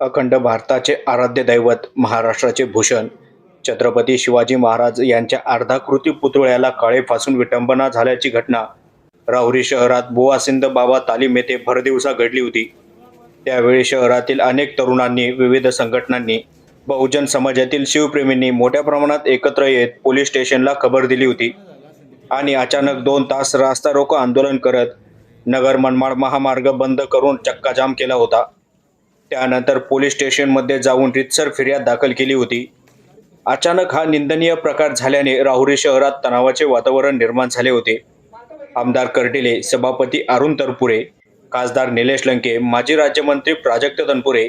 अखंड भारताचे आराध्य दैवत महाराष्ट्राचे भूषण. छत्रपती शिवाजी महाराज यांच्या अर्धाकृती पुतळ्याला काळे फासून विटंबना झाल्याची घटना. राहुरी शहरात बोवासिंद बाबा तालीम येथे भरदिवसा घडली होती. त्यावेळी शहरातील अनेक तरुणांनी विविध संघटनांनी बहुजन समाजातील शिवप्रेमींनी मोठ्या प्रमाणात एकत्र येत पोलीस स्टेशनला खबर दिली होती. आणि अचानक दोन तास रास्ता रोको आंदोलन करत नगर मनमाड महामार्ग बंद करून चक्काजाम केला होता. त्यानंतर पोलीस स्टेशनमध्ये जाऊन रितसर फिर्याद दाखल केली होती. अचानक हा निंदनीय प्रकार झाल्याने राहुरी शहरात तणावाचे वातावरण निर्माण झाले होते. आमदार कर्डिले सभापती अरुण तरपुरे खासदार निलेश लंके माजी राज्यमंत्री प्राजक्त तनपुरे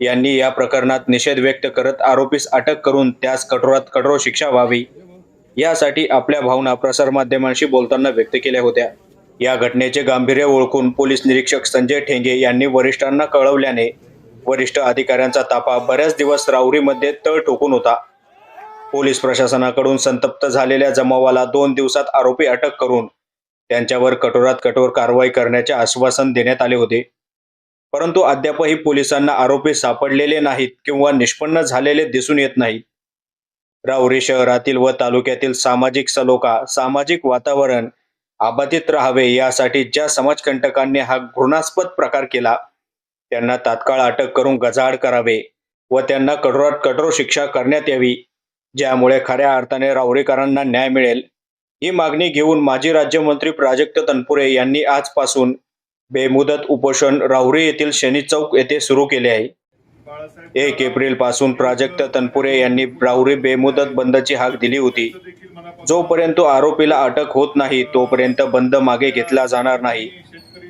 यांनी या प्रकरणात निषेध व्यक्त करत आरोपीस अटक करून त्यास कठोरात कठोर शिक्षा व्हावी. यासाठी आपल्या भावना प्रसारमाध्यमांशी बोलताना व्यक्त केल्या होत्या. या घटनेचे गांभीर्य ओळखून पोलीस निरीक्षक संजय ठेंगे यांनी वरिष्ठांना कळवल्याने वरिष्ठ अधिकाऱ्यांचा ताफा बऱ्याच दिवस राऊरीमध्ये तळ ठोकून होता. पोलीस प्रशासनाकडून संतप्त झालेल्या जमावाला दोन दिवसात आरोपी अटक करून त्यांच्यावर कठोरात कठोर कारवाई करण्याचे आश्वासन देण्यात आले होते. परंतु अद्यापही पोलिसांना आरोपी सापडलेले नाहीत किंवा निष्पन्न झालेले दिसून येत नाहीत राहुरी शहरातील व तालुक्यातील सामाजिक सलोखा सामाजिक वातावरण अबाधित राहावे यासाठी ज्या समाजकंटकांनी हा घृणास्पद प्रकार केला त्यांना तात्काळ अटक करून गजाआड करावे व त्यांना कठोरात कठोर शिक्षा करण्यात यावी ज्यामुळे खऱ्या अर्थाने रावरेकरांना न्याय मिळेल. ही मागणी घेऊन माजी राज्यमंत्री प्राजक्त तनपुरे यांनी आजपासून बेमुदत उपोषण राहुरी येथील शनी चौक येथे सुरू केले आहे. एक एप्रिलपासून प्राजक्त तनपुरे यांनी राहुरी बेमुदत बंदची हाक दिली होती. जोपर्यंत आरोपीला अटक होत नाही तोपर्यंत बंद मागे घेतला जाणार नाही.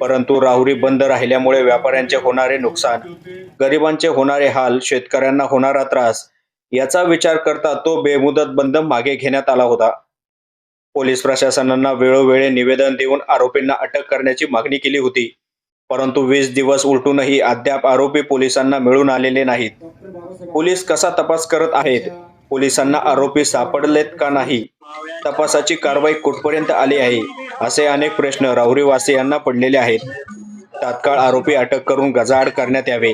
परंतु राहुरी बंद राहिल्यामुळे व्यापाऱ्यांचे होणारे नुकसान गरिबांचे होणारे हाल शेतकऱ्यांना होणारा त्रास याचा विचार करता तो बेमुदत बंद मागे घेण्यात आला होता. पोलीस प्रशासनांना वेळोवेळी निवेदन देऊन आरोपींना अटक करण्याची मागणी केली होती. परंतु वीस दिवस उलटूनही अद्याप आरोपी पोलिसांना मिळून आलेले नाहीत. पोलीस कसा तपास करत आहेत? पोलिसांना आरोपी सापडलेत का नाही? तपासाची कारवाई कुठपर्यंत आली आहे असे अनेक प्रश्न राहुरीवासियांना पडलेले आहेत. तात्काळ आरोपी अटक करून गजाआड करण्यात यावे.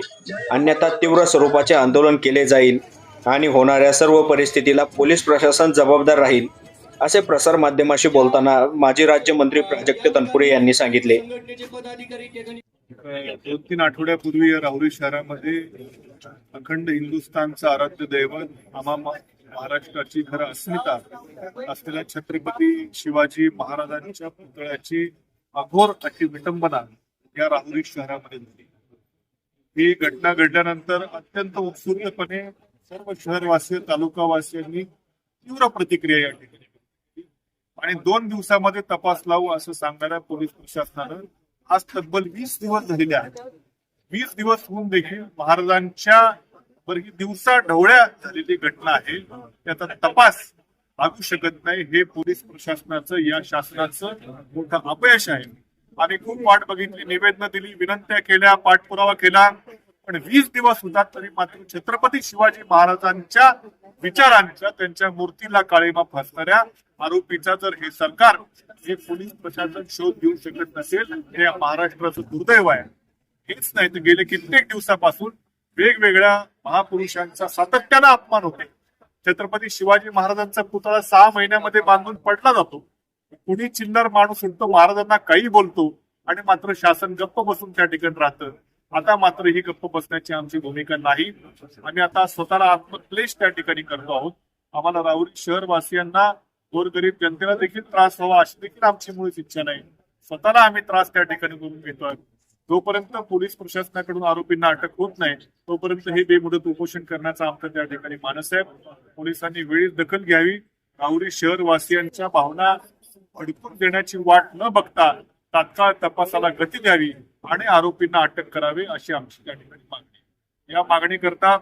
अन्यथा तीव्र स्वरूपाचे आंदोलन केले जाईल आणि होणाऱ्या सर्व परिस्थितीला पोलीस प्रशासन जबाबदार राहील असे प्रसार माध्यमाशी बोलताना माजी राज्यमंत्री प्राजक्त तनपुरे यांनी सांगितले. दोन तीन आठवड्यापूर्वी या राहुरी शहरामध्ये अखंड हिंदुस्थानचं आराध्य दैवत महाराष्ट्राची खरं अस्मिता असलेल्या छत्रपती शिवाजी महाराजांच्या पुतळ्याची अघोर अशी विटंबना या राहुरी शहरामध्ये झाली. ही घटना घडल्यानंतर अत्यंत उत्सुकपणे सर्व शहरवासी तालुकावासियांनी तीव्र प्रतिक्रिया या ठिकाणी आणि दोन दिवसामध्ये तपास लावू असं सांगणाऱ्या पोलीस प्रशासनानं आज तब्बल वीस दिवस झालेले आहेत. वीस दिवस होऊन देखील महाराजांच्या बरं ही दिवसा ढवळ्या झालेली घटना आहे. त्याचा तपास लागू शकत नाही. हे पोलीस प्रशासनाचं या शासनाचं मोठं अपयश आहे. आणि खूप वाट बघितली निवेदनं दिली विनंत्या केल्या पाठपुरावा केला. पण वीस दिवस होतात तरी मात्र छत्रपती शिवाजी महाराजांच्या विचारांच्या त्यांच्या मूर्तीला काळीमा फासणाऱ्या आरोपीचा जर हे सरकार हे पोलीस प्रशासन शोध घेऊ शकत नसेल हे या महाराष्ट्राचं दुर्दैव आहे. हेच नाही तर गेले कित्येक दिवसापासून वेगवेगळ्या महापुरुषांचा सातत्यानं अपमान होते. छत्रपती शिवाजी महाराजांचा पुतळा सहा महिन्यामध्ये बांधून पडला जातो. कुणी चिल्लर माणूस उठतो महाराजांना काही बोलतो. आणि मात्र शासन गप्प बसून त्या ठिकाणी राहतं. आता मात्र ही गप्प बसण्याची आमची भूमिका नाही. आम्ही आता स्वतःला आत्मक्लेश त्या ठिकाणी करतो आहोत. आम्हाला राहुरी शहरवासियांना गोरगरीब जनतेला देखील त्रास व्हावा अशी देखील आमची मुळीच इच्छा नाही. स्वतःला आम्ही त्रास त्या ठिकाणी करून घेतोय. जोपर्यंत पोलीस प्रशासनाकडून आरोपींना अटक होत नाही. तोपर्यंत हे बेमुदत उपोषण करण्याचा आमचा त्या ठिकाणी मानस आहे. पोलिसांनी वेळीच दखल घ्यावी. राहुरी शहरवासियांच्या भावना अडकून देण्याची वाट न बघता तात्काळ तपासाला गती द्यावी आणि आरोपींना अटक करावी अशी आमची त्या ठिकाणी मागणी या मागणी करता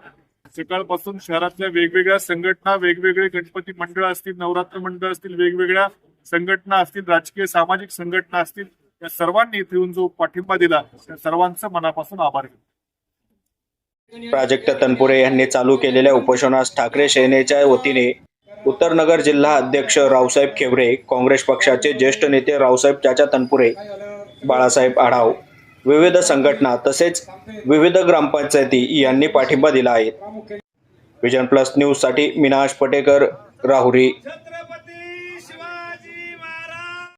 सकाळपासून शहरातल्या वेगवेगळ्या संघटना वेगवेगळे गणपती मंडळ असतील नवरात्र मंडळ असतील वेगवेगळ्या संघटना असतील राजकीय सामाजिक संघटना असतील या सर्वांनी इथे येऊन जो पाठिंबा दिला त्या सर्वांचं मनापासून आभार घेतो प्राजक्त तनपुरे यांनी चालू केलेल्या उपोषणास ठाकरे सेनेच्या वतीने उत्तर नगर जिल्हा अध्यक्ष रावसाहेब खेवरे काँग्रेस पक्षाचे ज्येष्ठ नेते रावसाहेब चाचा तनपुरे बाळासाहेब आढाव विविध संघटना तसेच विविध ग्रामपंचायती यांनी पाठिंबा दिला आहे. विजन प्लस न्यूजसाठी मिनाश पटेकर राहुरी.